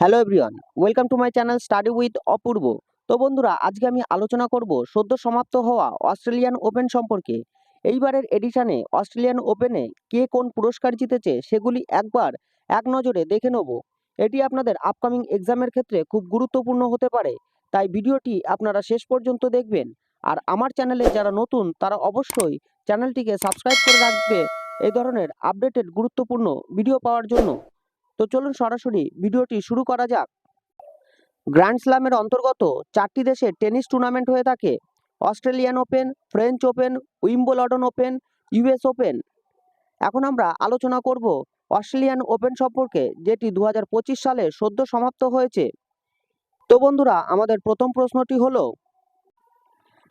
Hello everyone welcome to my channel study with Apurba তো বন্ধুরা, আজকে আমি আলোচনা করব সদ্য সমাপ্ত হওয়া অস্ট্রেলিয়ান ওপেন সম্পর্কে। এইবারের এডিশনে অস্ট্রেলিয়ান ওপেনে কে কোন পুরস্কার জিতেছে সেগুলি একবার এক নজরে দেখে নেব। এটি আপনাদের আপকামিং এক্সামের ক্ষেত্রে খুব গুরুত্বপূর্ণ হতে পারে, তাই ভিডিওটি আপনারা শেষ পর্যন্ত দেখবেন। আর আমার চ্যানেলে যারা নতুন, তারা অবশ্যই চ্যানেলটিকে সাবস্ক্রাইব করে রাখবে। এই ধরনের আপডেটেড গুরুত্বপূর্ণ ভিডিও পাওয়ার জন্য। তো চলুন সরাসরি ভিডিওটি শুরু করা যাক। গ্র্যান্ড স্ল্যামের অন্তর্গত চারটি দেশে টেনিস টুর্নামেন্ট হয়ে থাকে। Australian Open, French Open, Wimbledon Open US Open. এখন আমরা আলোচনা করব অস্ট্রেলিয়ান ওপেন সম্পর্কে, যেটি দু হাজার পঁচিশ সালে সদ্য সমাপ্ত হয়েছে। তো বন্ধুরা, আমাদের প্রথম প্রশ্নটি হলো,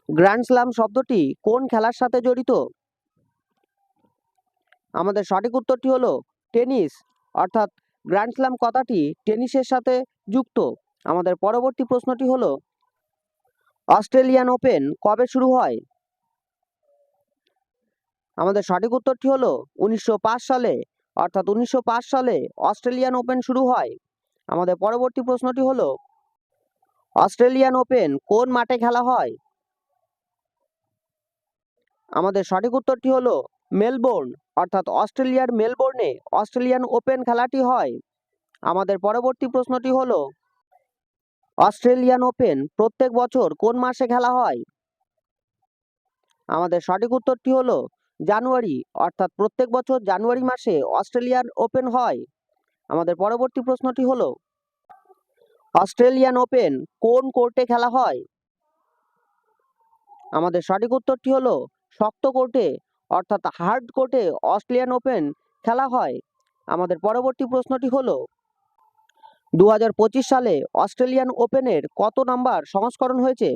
গ্র্যান্ড স্ল্যাম শব্দটি কোন খেলার সাথে জড়িত? আমাদের সঠিক উত্তরটি হলো টেনিস, অর্থাৎ গ্র্যান্ড স্ল্যাম কথাটি টেনিসের সাথে যুক্ত। আমাদের পরবর্তী প্রশ্নটি হলো, অস্ট্রেলিয়ান ওপেন কবে শুরু হয়? আমাদের সঠিক উত্তরটি হলো উনিশশো সালে, অর্থাৎ উনিশশো পাঁচ সালে অস্ট্রেলিয়ান ওপেন শুরু হয়। আমাদের পরবর্তী প্রশ্নটি হলো, অস্ট্রেলিয়ান ওপেন কোন মাঠে খেলা হয়? আমাদের সঠিক উত্তরটি হলো মেলবোর্ন। অর্থাৎ অস্ট্রেলিয়ার মেলবোর্নে অস্ট্রেলিয়ান ওপেন খেলাটি হয়। আমাদের পরবর্তী প্রশ্নটি হলো, অস্ট্রেলিয়ান ওপেন প্রত্যেক বছর কোন মাসে খেলা হয়? আমাদের সঠিক উত্তরটি হলো, জানুয়ারি, অর্থাৎ প্রত্যেক বছর জানুয়ারি মাসে অস্ট্রেলিয়ান ওপেন হয়। আমাদের পরবর্তী প্রশ্নটি হলো, অস্ট্রেলিয়ান ওপেন কোন কোর্টে খেলা হয়? আমাদের সঠিক উত্তরটি হলো, শক্ত কোর্টে অর্থাৎ হার্ড কোর্টে অস্ট্রেলিয়ান ওপেন খেলা হয়। আমাদের পরবর্তী প্রশ্নটি হলো দু হাজার পঁচিশ সালে অস্ট্রেলিয়ান ওপেনের কত নাম্বার সংস্করণ হয়েছে?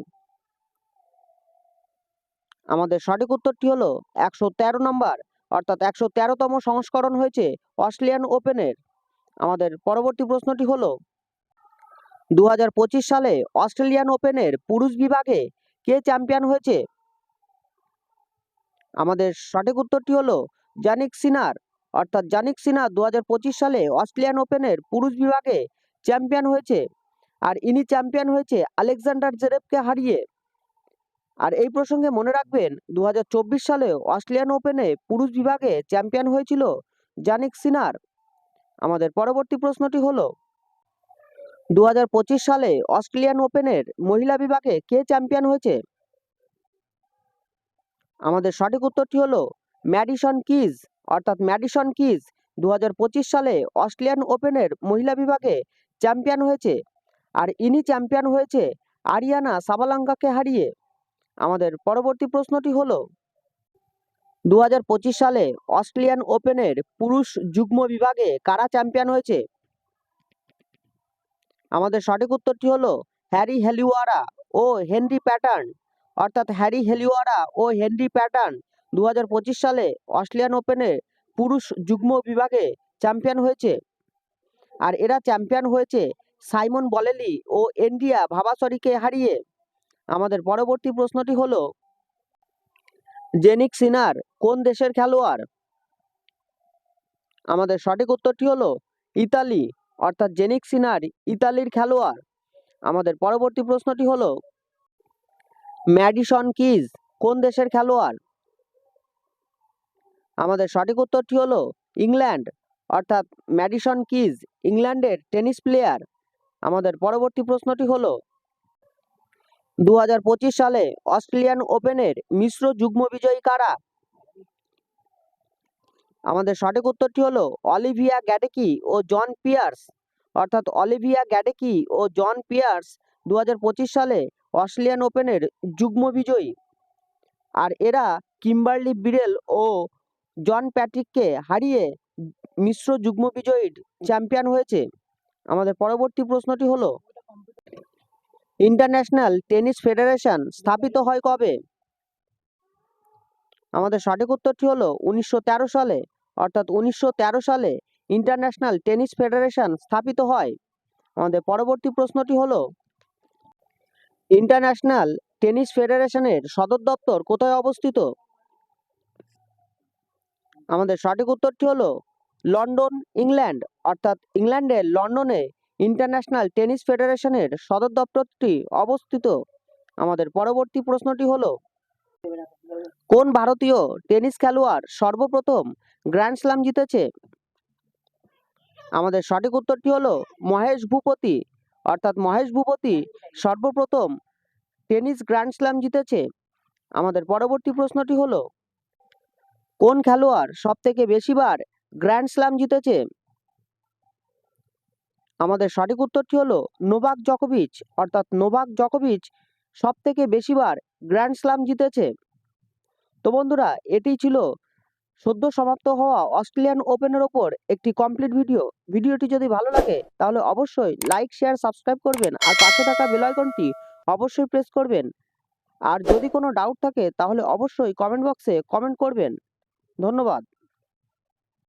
আমাদের সঠিক উত্তরটি হলো, একশো তেরো নাম্বার, অর্থাৎ একশো তেরোতম সংস্করণ হয়েছে অস্ট্রেলিয়ান ওপেনের। আমাদের পরবর্তী প্রশ্নটি হলো দু হাজার পঁচিশ সালে অস্ট্রেলিয়ান ওপেনের পুরুষ বিভাগে কে চ্যাম্পিয়ন হয়েছে? আমাদের সঠিক উত্তরটি হলো জানিক সিনার। অর্থাৎ জানিক সিনার দু সালে অস্ট্রেলিয়ান ওপেনের পুরুষ বিভাগে চ্যাম্পিয়ন হয়েছে আর ইনি চ্যাম্পিয়ন হয়েছে আলেকজান্ডার জেরেবকে হারিয়ে। আর এই প্রসঙ্গে মনে রাখবেন দু হাজার চব্বিশ সালে অস্ট্রেলিয়ান ওপেনে পুরুষ বিভাগে চ্যাম্পিয়ন হয়েছিল জানিক সিনার। আমাদের পরবর্তী প্রশ্নটি হলো দু হাজার পঁচিশ সালে অস্ট্রেলিয়ান ওপেনের মহিলা বিভাগে কে চ্যাম্পিয়ন হয়েছে? আমাদের সঠিক উত্তরটি হলো ম্যাডিসন কিজ। অর্থাৎ ম্যাডিসন কিজ দু হাজার পঁচিশ সালে অস্ট্রেলিয়ান ওপেনের মহিলা বিভাগে চ্যাম্পিয়ন হয়েছে আর ইনি চ্যাম্পিয়ন হয়েছে আরিয়ানা সাবালাঙ্কাকে হারিয়ে। আমাদের পরবর্তী প্রশ্নটি হলো দু হাজার পঁচিশ সালে অস্ট্রেলিয়ান ওপেনের পুরুষ যুগ্ম বিভাগে কারা চ্যাম্পিয়ন হয়েছে? আমাদের সঠিক উত্তরটি হলো হ্যারি হেলিওয়ারা ও হেনরি প্যাটার্ন। অর্থাৎ হ্যারি হেলিওয়ারা ও হেনরি প্যাটার্ন দু হাজার পঁচিশ সালে অস্ট্রেলিয়ান ওপেনে পুরুষ যুগ্ম বিভাগে চ্যাম্পিয়ন হয়েছে। আর এরা চ্যাম্পিয়ন হয়েছে সাইমন বলেলি ও এন্ডিয়া ভাবাসরিকে হারিয়ে। আমাদের পরবর্তী প্রশ্নটি হলো, জেনিক সিনার কোন দেশের খেলোয়াড়? আমাদের সঠিক উত্তরটি হলো, ইতালি, অর্থাৎ জেনিক সিনার ইতালির খেলোয়াড়। আমাদের পরবর্তী প্রশ্নটি হলো ম্যাডিসন কিজ কোন দেশের খেলোয়াড়? আমাদের সঠিক উত্তরটি হলো ইংল্যান্ড। অর্থাৎ ম্যাডিসন কিজ ইংল্যান্ডের টেনিস প্লেয়ার। আমাদের পরবর্তী প্রশ্নটি হলো দু হাজার পঁচিশ সালে অস্ট্রেলিয়ান ওপেনের মিশ্র যুগ্ম বিজয়ী কারা? আমাদের সঠিক উত্তরটি হলো অলিভিয়া গ্যাডেকি ও জন পিয়ার্স। অর্থাৎ অলিভিয়া গ্যাডেকি ও জন পিয়ার্স দু হাজার পঁচিশ সালে অস্ট্রেলিয়ান ওপেনের যুগ্ম বিজয়ী। আর এরা কিম্বার্লি বিরেল ও জন প্যাট্রিককে হারিয়ে মিশ্র যুগ্ম বিজয়ীর চ্যাম্পিয়ন হয়েছে। আমাদের পরবর্তী প্রশ্নটি হলো, ইন্টারন্যাশনাল টেনিস ফেডারেশন স্থাপিত হয় কবে? আমাদের সঠিক উত্তরটি হলো উনিশশো তেরো সালে, অর্থাৎ উনিশশো তেরো সালে ইন্টারন্যাশনাল টেনিস ফেডারেশন স্থাপিত হয়। আমাদের পরবর্তী প্রশ্নটি হলো ইন্টারন্যাশনাল টেনিস ফেডারেশনের সদর দপ্তর কোথায় অবস্থিত? আমাদের সঠিক উত্তরটি হলো লন্ডন, ইংল্যান্ড। অর্থাৎ ইংল্যান্ডের লন্ডনে ইন্টারন্যাশনাল টেনিস ফেডারেশনের সদর দপ্তরটি অবস্থিত। আমাদের পরবর্তী প্রশ্নটি হলো, কোন ভারতীয় টেনিস খেলোয়াড় সর্বপ্রথম গ্র্যান্ড স্ল্যাম জিতেছে? আমাদের সঠিক উত্তরটি হলো মহেশ ভূপতি। অর্থাৎ মহেশ ভূপতি সর্বপ্রথম টেনিস গ্র্যান্ড স্ল্যাম জিতেছে। আমাদের পরবর্তী প্রশ্নটি হলো, কোন খেলোয়াড় সব থেকে বেশিবার গ্র্যান্ড স্ল্যাম জিতেছে? আমাদের সঠিক উত্তরটি হলো, নোভাক জকোভিচ। অর্থাৎ নোভাক জকোভিচ সব থেকে বেশিবার গ্র্যান্ড স্ল্যাম জিতেছে। তো বন্ধুরা, এটি ছিল সদ্য সমাপ্ত হওয়া অস্ট্রেলিয়ান ওপেনের ওপর একটি কমপ্লিট ভিডিও ভিডিওটি যদি ভালো লাগে, তাহলে অবশ্যই লাইক শেয়ার সাবস্ক্রাইব করবেন আর পাশে থাকা বেলাইকনটি অবশ্যই প্রেস করবেন। আর যদি কোনো ডাউট থাকে, তাহলে অবশ্যই কমেন্ট বক্সে কমেন্ট করবেন। ধন্যবাদ।